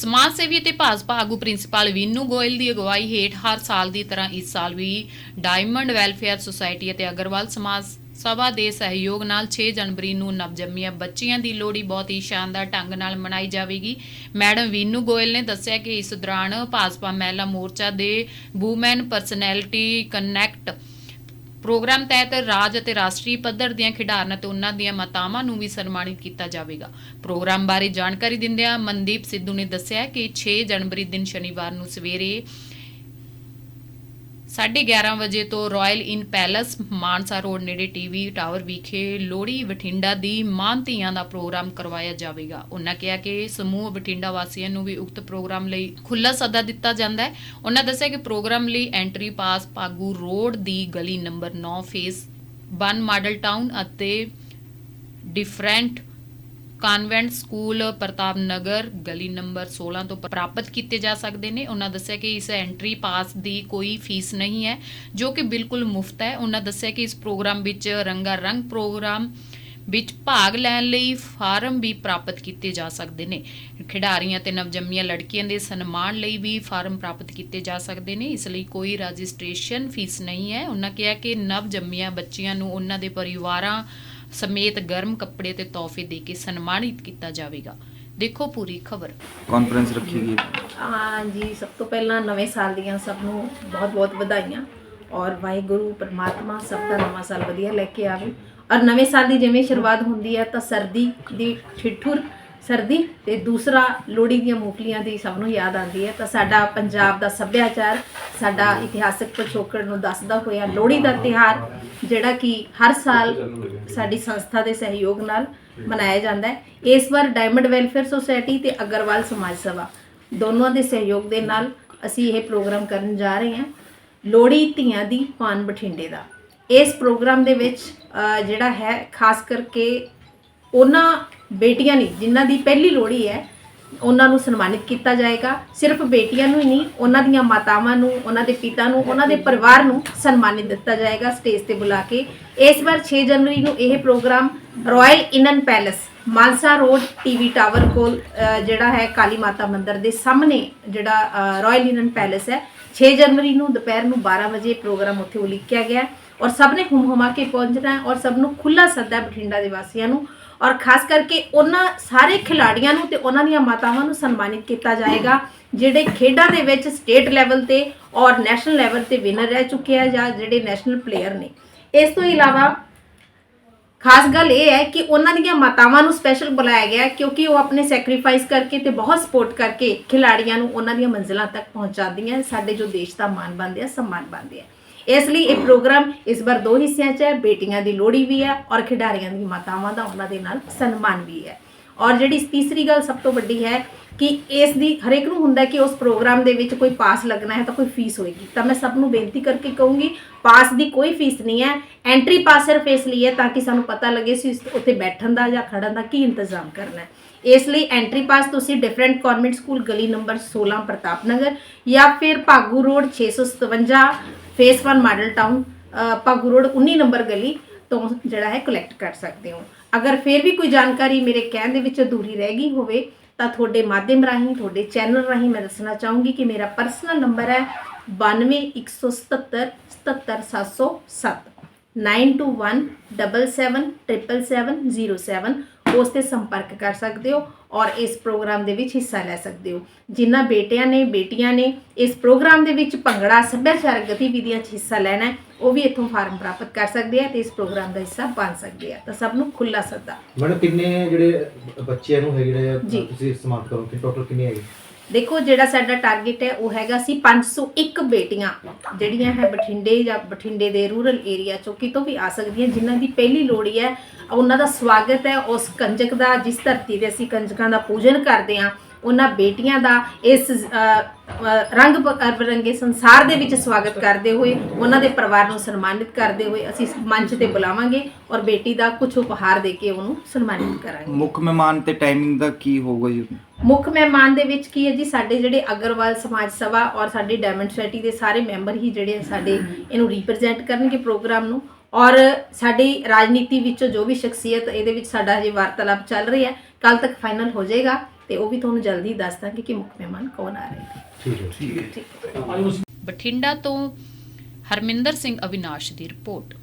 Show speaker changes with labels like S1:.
S1: ਸਮਾਜ ਸੇਵੀ ਅਤੇ ਭਾਜਪਾ ਆਗੂ ਪ੍ਰਿੰਸੀਪਲ ਵੀਨੂ ਗੋਇਲ ਦੀ ਅਗਵਾਈ ਹੇਠ ਹਰ ਸਾਲ ਦੀ ਤਰ੍ਹਾਂ ਇਸ ਸਾਲ ਵੀ ਡਾਇਮੰਡ ਵੈਲਫੇਅਰ ਸੁਸਾਇਟੀ ਅਤੇ ਅਗਰਵਾਲ ਸਮਾਜ ਸਭਾ ਦੇ ਸਹਿਯੋਗ ਨਾਲ 6 ਜਨਵਰੀ ਨੂੰ ਨਵਜੰਮੀਆਂ ਬੱਚੀਆਂ ਦੀ ਲੋਹੜੀ ਬਹੁਤ ਹੀ ਸ਼ਾਨਦਾਰ ਢੰਗ ਨਾਲ ਮਨਾਈ ਜਾਵੇਗੀ। ਮੈਡਮ ਵੀਨੂ ਗੋਇਲ ਨੇ ਦੱਸਿਆ ਕਿ ਇਸ ਦੌਰਾਨ ਭਾਜਪਾ ਮਹਿਲਾ ਮੋਰਚਾ ਦੇ ਵੂਮੈਨ ਪਰਸਨੈਲਿਟੀ ਕਨੈਕਟ ਪ੍ਰੋਗਰਾਮ ਤਹਿਤ ਰਾਜ ਅਤੇ ਰਾਸ਼ਟਰੀ ਪੱਧਰ ਦੀਆਂ ਖਿਡਾਰਨ ਅਤੇ ਉਹਨਾਂ ਦੀਆਂ ਮਾਤਾਵਾਂ ਨੂੰ ਵੀ ਸਨਮਾਨਿਤ ਕੀਤਾ ਜਾਵੇਗਾ। ਪ੍ਰੋਗਰਾਮ ਬਾਰੇ ਜਾਣਕਾਰੀ ਦਿੰਦਿਆਂ ਮਨਦੀਪ ਸਿੱਧੂ ਨੇ ਦੱਸਿਆ ਕਿ 6 ਜਨਵਰੀ ਦਿਨ ਸ਼ਨੀਵਾਰ ਨੂੰ ਸਵੇਰੇ 11:30 ਵਜੇ ਤੋਂ royal inn palace Mansa road ਨੇੜੇ ਟੀਵੀ ਟਾਵਰ ਵਿਖੇ ਲੋਹੜੀ ਬਠਿੰਡਾ ਦੀ ਮਾਨ ਧੀਆਂ ਦਾ ਪ੍ਰੋਗਰਾਮ ਕਰਵਾਇਆ ਜਾਵੇਗਾ। ਉਹਨਾਂ ਕਿਹਾ ਕਿ ਸਮੂਹ ਬਠਿੰਡਾ ਵਾਸੀਆਂ ਨੂੰ ਵੀ ਉਕਤ ਪ੍ਰੋਗਰਾਮ ਲਈ ਖੁੱਲਾ ਸੱਦਾ ਦਿੱਤਾ ਜਾਂਦਾ ਹੈ। ਉਹਨਾਂ ਦੱਸਿਆ ਕਿ ਪ੍ਰੋਗਰਾਮ ਲਈ ਐਂਟਰੀ ਪਾਸ ਪਾਗੂ ਰੋਡ ਦੀ ਗਲੀ ਨੰਬਰ 9 ਫੇਸ 1 ਮਾਡਲ ਟਾਊਨ ਅਤੇ different convent school Pratap Nagar ਗਲੀ ਨੰਬਰ 16 ਤੋਂ ਪ੍ਰਾਪਤ ਕੀਤੇ ਜਾ ਸਕਦੇ ਨੇ। ਉਹਨਾਂ ਦੱਸਿਆ ਕਿ ਇਸ ਐਂਟਰੀ ਪਾਸ ਦੀ ਕੋਈ ਫੀਸ ਨਹੀਂ ਹੈ, ਜੋ ਕਿ ਬਿਲਕੁਲ ਮੁਫਤ ਹੈ। ਉਹਨਾਂ ਦੱਸਿਆ ਕਿ ਇਸ ਪ੍ਰੋਗਰਾਮ ਵਿੱਚ ਰੰਗਾ ਰੰਗ ਪ੍ਰੋਗਰਾਮ ਵਿੱਚ ਭਾਗ ਲੈਣ ਲਈ ਫਾਰਮ ਵੀ ਪ੍ਰਾਪਤ ਕੀਤੇ ਜਾ ਸਕਦੇ ਨੇ। ਖਿਡਾਰੀਆਂ ਤੇ ਨਵਜੰਮੀਆਂ ਲੜਕੀਆਂ ਦੇ ਸਨਮਾਨ ਲਈ ਵੀ ਫਾਰਮ ਪ੍ਰਾਪਤ ਕੀਤੇ ਜਾ ਸਕਦੇ ਨੇ। ਇਸ ਲਈ ਕੋਈ ਰਜਿਸਟ੍ਰੇਸ਼ਨ ਫੀਸ ਨਹੀਂ ਹੈ। ਉਹਨਾਂ ਕਿਹਾ ਕਿ ਨਵਜੰਮੀਆਂ ਬੱਚੀਆਂ ਨੂੰ ਉਹਨਾਂ ਦੇ ਪਰਿਵਾਰਾਂ ਸਮੇਤ ਗਰਮ ਕੱਪੜੇ ਤੇ ਤੋਹਫੇ ਦੇ ਕੇ ਸਨਮਾਨਿਤ ਕੀਤਾ ਜਾਵੇਗਾ। ਦੇਖੋ ਪੂਰੀ ਖਬਰ।
S2: ਕਾਨਫਰੰਸ ਰੱਖੀ ਗਈ।
S3: ਹਾਂ ਜੀ ਸਭ ਤੋਂ ਪਹਿਲਾਂ ਨਵੇਂ ਸਾਲ ਦੀਆਂ ਸਭ ਨੂੰ ਬਹੁਤ-ਬਹੁਤ ਵਧਾਈਆਂ। ਔਰ ਵਾਹਿਗੁਰੂ ਪਰਮਾਤਮਾ ਸਭ ਦਾ ਨਵਾਂ ਸਾਲ ਵਧੀਆ ਲੈ ਕੇ ਆਵੇ। ਔਰ ਨਵੇਂ ਸਾਲ ਦੀ ਜਿਵੇਂ ਸ਼ੁਰੂਆਤ ਹੁੰਦੀ ਹੈ ਤਾਂ ਸਰਦੀ ਦੀ ਠਿਠੁਰ ਸਰਦੀ ਤੇ ਦੂਸਰਾ ਲੋਹੜੀ ਦੀਆਂ ਮੂੰਗਫਲੀਆਂ ਦੀ ਸਭ ਨੂੰ ਯਾਦ ਆਉਂਦੀ ਹੈ ਤਾਂ ਸਾਡਾ ਪੰਜਾਬ ਦਾ ਸੱਭਿਆਚਾਰ, ਸਾਡਾ ਇਤਿਹਾਸਕ ਪਿਛੋਕੜ ਨੂੰ ਦੱਸਦਾ ਹੋਇਆ ਲੋਹੜੀ ਦਾ ਤਿਹਾਰ ਜਿਹੜਾ ਕਿ ਹਰ ਸਾਲ ਸਾਡੀ ਸੰਸਥਾ ਦੇ ਸਹਿਯੋਗ ਨਾਲ ਮਨਾਇਆ ਜਾਂਦਾ ਹੈ। ਇਸ ਵਾਰ ਡਾਇਮੰਡ ਵੈਲਫੇਅਰ ਸੁਸਾਇਟੀ ਤੇ ਅਗਰਵਾਲ ਸਮਾਜ ਸੇਵਾ ਦੋਨੋਂ ਦੇ ਸਹਿਯੋਗ ਦੇ ਨਾਲ ਅਸੀਂ ਇਹ ਪ੍ਰੋਗਰਾਮ ਕਰਨ ਜਾ ਰਹੇ ਹਾਂ, ਲੋਹੜੀ ਧੀਆਂ ਦੀ ਪਾਨ ਬਠਿੰਡੇ ਦਾ। ਇਸ ਪ੍ਰੋਗਰਾਮ ਦੇ ਵਿੱਚ ਜਿਹੜਾ ਹੈ, ਖਾਸ ਕਰਕੇ ਉਹਨਾਂ ਬੇਟੀਆਂ ਨੇ ਜਿਨ੍ਹਾਂ ਦੀ ਪਹਿਲੀ ਲੋਹੜੀ ਹੈ, ਉਹਨਾਂ ਨੂੰ ਸਨਮਾਨਿਤ ਕੀਤਾ ਜਾਏਗਾ। ਸਿਰਫ ਬੇਟੀਆਂ ਨੂੰ ਹੀ ਨਹੀਂ, ਉਹਨਾਂ ਦੀਆਂ ਮਾਤਾਵਾਂ ਨੂੰ, ਉਹਨਾਂ ਦੇ ਪਿਤਾ ਨੂੰ, ਉਹਨਾਂ ਦੇ ਪਰਿਵਾਰ ਨੂੰ ਸਨਮਾਨਿਤ ਦਿੱਤਾ ਜਾਏਗਾ ਸਟੇਜ ਤੇ ਬੁਲਾ ਕੇ। ਇਸ ਵਾਰ 6 ਜਨਵਰੀ ਨੂੰ ਇਹ programme royal inn palace Mansa road TV tower ਕੋਲ ਜਿਹੜਾ ਹੈ ਕਾਲੀ ਮਾਤਾ ਮੰਦਿਰ ਦੇ ਸਾਹਮਣੇ ਜਿਹੜਾ ਰਾਇਲ ਇਨਨ ਪੈਲੇਸ ਹੈ। 6 ਜਨਵਰੀ ਨੂੰ ਦੁਪਹਿਰ ਨੂੰ 12 ਵਜੇ ਪ੍ਰੋਗਰਾਮ ਉੱਥੇ ਉਲੀਕਿਆ ਗਿਆ ਔਰ ਸਭ ਨੇ ਹੁਮ ਹੁਮਾ ਕੇ ਪਹੁੰਚਣਾ ਔਰ ਸਭ ਨੂੰ ਖੁੱਲਾ ਸੱਦਾ ਬਠਿੰਡਾ ਦੇ ਵਾਸੀਆਂ ਨੂੰ ਔਰ ਖਾਸ ਕਰਕੇ ਉਹਨਾਂ ਸਾਰੇ ਖਿਡਾਰੀਆਂ ਨੂੰ ਤੇ ਉਹਨਾਂ ਦੀਆਂ ਮਾਤਾਵਾਂ ਨੂੰ ਸਨਮਾਨਿਤ ਕੀਤਾ ਜਾਏਗਾ, ਜਿਹੜੇ ਖੇਡਾਂ ਦੇ ਵਿੱਚ ਸਟੇਟ ਲੈਵਲ ਤੇ ਔਰ ਨੈਸ਼ਨਲ ਲੈਵਲ ਤੇ ਵਿਨਰ ਰਹਿ ਚੁੱਕੇ ਆ ਜਾਂ ਜਿਹੜੇ ਨੈਸ਼ਨਲ ਪਲੇਅਰ ਨੇ। ਇਸ ਤੋਂ ਇਲਾਵਾ ਖਾਸ ਗੱਲ ਇਹ ਹੈ ਕਿ ਉਹਨਾਂ ਦੀਆਂ ਮਾਤਾਵਾਂ ਨੂੰ ਸਪੈਸ਼ਲ ਬੁਲਾਇਆ ਗਿਆ ਕਿਉਂਕਿ ਉਹ ਆਪਣੇ ਸੈਕਰੀਫਾਈਸ ਕਰਕੇ ਤੇ ਬਹੁਤ ਸਪੋਰਟ ਕਰਕੇ ਖਿਡਾਰੀਆਂ ਨੂੰ ਉਹਨਾਂ ਦੀਆਂ ਮੰਜ਼ਿਲਾਂ ਤੱਕ ਪਹੁੰਚਾਉਂਦੀਆਂ, ਸਾਡੇ ਜੋ ਦੇਸ਼ ਦਾ ਮਾਣ ਬਣਦੇ ਆ, ਸਨਮਾਨ ਬਣਦੇ ਆ। ਇਸ ਲਈ ਇਹ ਪ੍ਰੋਗਰਾਮ ਇਸ ਵਾਰ ਦੋ ਹਿੱਸਿਆਂ 'ਚ ਹੈ, ਬੇਟੀਆਂ ਦੀ ਲੋਹੜੀ ਵੀ ਹੈ ਔਰ ਖਿਡਾਰੀਆਂ ਦੀ ਮਾਤਾਵਾਂ ਦਾ ਉਹਨਾਂ ਦੇ ਨਾਲ ਸਨਮਾਨ ਵੀ ਹੈ। ਔਰ ਜਿਹੜੀ ਤੀਸਰੀ ਗੱਲ ਸਭ ਤੋਂ ਵੱਡੀ ਹੈ ਕਿ ਇਸ ਦੀ ਹਰੇਕ ਨੂੰ ਹੁੰਦਾ ਕਿ ਉਸ ਪ੍ਰੋਗਰਾਮ ਦੇ ਵਿੱਚ ਕੋਈ ਪਾਸ ਲੱਗਣਾ ਹੈ ਤਾਂ ਕੋਈ ਫੀਸ ਹੋਏਗੀ। ਤਾਂ ਮੈਂ ਸਭ ਨੂੰ ਬੇਨਤੀ ਕਰਕੇ ਕਹੂੰਗੀ, ਪਾਸ ਦੀ ਕੋਈ ਫੀਸ ਨਹੀਂ ਹੈ, ਐਂਟਰੀ ਪਾਸ ਸਿਰਫ ਇਸ ਲਈ ਹੈ ਤਾਂ ਕਿ ਸਾਨੂੰ ਪਤਾ ਲੱਗੇ ਸੀ ਉੱਥੇ ਬੈਠਣ ਦਾ ਜਾਂ ਖੜਨ ਦਾ ਕੀ ਇੰਤਜ਼ਾਮ ਕਰਨਾ ਹੈ। ਇਸ ਲਈ ਐਂਟਰੀ ਪਾਸ ਤੁਸੀਂ ਡਿਫਰੈਂਟ ਕਨਵੈਂਟ ਸਕੂਲ ਗਲੀ ਨੰਬਰ 16 ਪ੍ਰਤਾਪ ਨਗਰ ਜਾਂ ਫਿਰ Bhagu road 657 phase 1 model town ਅ, ਭਾਗੂ ਰੋਡ 19 ਨੰਬਰ ਗਲੀ ਤੋਂ ਜਿਹੜਾ ਹੈ ਕਲੈਕਟ ਕਰ ਸਕਦੇ ਹੋ ਅਗਰ ਫਿਰ ਵੀ ਕੋਈ ਜਾਣਕਾਰੀ ਮੇਰੇ ਕਹਿਣ ਦੇ ਵਿੱਚ ਅਧੂਰੀ ਰਹਿ ਗਈ ਹੋਵੇ ਤਾਂ ਤੁਹਾਡੇ ਮਾਧਿਅਮ ਰਾਹੀਂ ਤੁਹਾਡੇ ਚੈਨਲ ਰਾਹੀਂ ਮੈਂ ਦੱਸਣਾ ਚਾਹੂੰਗੀ ਕਿ ਮੇਰਾ ਪਰਸਨਲ ਨੰਬਰ ਹੈ 9217 77707 9217777707 ਉਸ ਤੇ ਸੰਪਰਕ ਕਰ ਸਕਦੇ ਹੋ ਔਰ ਇਸ ਪ੍ਰੋਗਰਾਮ ਦੇ ਵਿੱਚ ਹਿੱਸਾ ਲੈ ਸਕਦੇ ਹੋ। ਜਿਨ੍ਹਾਂ ਬੇਟਿਆਂ ਨੇ ਬੇਟੀਆਂ ਨੇ ਇਸ ਪ੍ਰੋਗਰਾਮ ਦੇ ਵਿੱਚ ਭੰਗੜਾ ਸੱਭਿਆਚਾਰਕ ਗਤੀਵਿਧੀਆਂ 'ਚ ਹਿੱਸਾ ਲੈਣਾ ਹੈ ਉਹ ਵੀ ਇੱਥੋਂ ਫਾਰਮ ਪ੍ਰਾਪਤ ਕਰ ਸਕਦੇ ਆ ਤੇ ਇਸ ਪ੍ਰੋਗਰਾਮ ਦਾ ਹਿੱਸਾ ਬਣ ਸਕਦੇ ਆ। ਤਾਂ ਸਭ ਨੂੰ ਖੁੱਲਾ ਸੱਦਾ।
S4: ਮੈਡਮ ਕਿੰਨੇ ਜਿਹੜੇ ਬੱਚਿਆਂ ਨੂੰ ਹੈਗੇ ਜਿਹੜੇ। ਤੁਸੀਂ ਇਸਤੇਮਾਲ ਕਰੋ ਕਿ ਟੋਟਲ ਕਿੰਨੇ ਹੈਗੇ?
S3: ਦੇਖੋ ਜਿਹੜਾ ਸਾਡਾ ਟਾਰਗੇਟ ਹੈ ਉਹ ਹੈਗਾ ਸੀ 501 ਬੇਟੀਆਂ, ਜਿਹੜੀਆਂ ਹੈ ਬਠਿੰਡੇ ਜਾਂ ਬਠਿੰਡੇ ਦੇ ਰੂਰਲ ਏਰੀਆ ਚੋਂ ਕਿਤੋਂ ਵੀ ਆ ਸਕਦੀਆਂ, ਜਿਨ੍ਹਾਂ ਦੀ ਪਹਿਲੀ ਲੋੜੀ ਹੈ ਉਹਨਾਂ ਦਾ ਸਵਾਗਤ ਹੈ, ਉਸ ਕੰਜਕ ਦਾ, ਜਿਸ ਧਰਤੀ ਤੇ ਅਸੀਂ ਕੰਜਕਾਂ ਦਾ ਪੂਜਨ ਕਰਦੇ ਹਾਂ, ਉਹਨਾਂ ਬੇਟੀਆਂ ਦਾ, ਇਸ ਰੰਗ ਬਰੰਗੇ ਸੰਸਾਰ ਦੇ ਵਿੱਚ ਸਵਾਗਤ ਕਰਦੇ ਹੋਏ ਉਹਨਾਂ ਦੇ ਪਰਿਵਾਰ ਨੂੰ ਸਨਮਾਨਿਤ ਕਰਦੇ ਹੋਏ ਅਸੀਂ ਮੰਚ ਤੇ ਬੁਲਾਵਾਂਗੇ ਔਰ ਬੇਟੀ ਦਾ ਕੁਝ ਉਪਹਾਰ ਦੇ ਕੇ ਉਹਨੂੰ ਸਨਮਾਨਿਤ ਕਰਾਂਗੇ।
S2: ਮੁੱਖ ਮਹਿਮਾਨ ਤੇ ਟਾਈਮਿੰਗ ਦਾ ਕੀ ਹੋਊਗਾ ਜੀ?
S3: ਮੁੱਖ ਮਹਿਮਾਨ ਦੇ ਵਿੱਚ ਕੀ ਹੈ ਜੀ? ਸਾਡੇ ਜਿਹੜੇ ਅਗਰਵਾਲ ਸਮਾਜ ਸਭਾ ਔਰ ਸਾਡੀ ਡਾਇਮੰਡ ਸੋਸਾਇਟੀ ਦੇ ਸਾਰੇ ਮੈਂਬਰ ਹੀ ਜਿਹੜੇ ਸਾਡੇ ਇਹਨੂੰ ਰਿਪਰੈਜ਼ੈਂਟ ਕਰਨਗੇ ਪ੍ਰੋਗਰਾਮ ਨੂੰ ਔਰ ਸਾਡੀ ਰਾਜਨੀਤੀ ਵਿੱਚੋਂ ਜੋ ਵੀ ਸ਼ਖਸੀਅਤ ਇਹਦੇ ਵਿੱਚ ਸਾਡਾ ਹਜੇ ਵਾਰਤਾਲਾਪ ਚੱਲ ਰਹੀ ਹੈ ਕੱਲ ਤੱਕ ਫਾਈਨਲ ਹੋ ਜਾਏਗਾ ਤੇ ਉਹ ਵੀ ਤੁਹਾਨੂੰ ਜਲਦੀ ਦੱਸ ਦਾਂਗੇ ਕਿ ਮੁੱਖ ਮਹਿਮਾਨ ਕੌਣ ਆ ਰਹੇ ਨੇ।
S4: ਠੀਕ ਹੈ
S3: ਠੀਕ ਹੈ।
S1: ਬਠਿੰਡਾ ਤੋਂ ਹਰਮਿੰਦਰ ਸਿੰਘ ਅਵਿਨਾਸ਼ ਦੀ ਰਿਪੋਰਟ।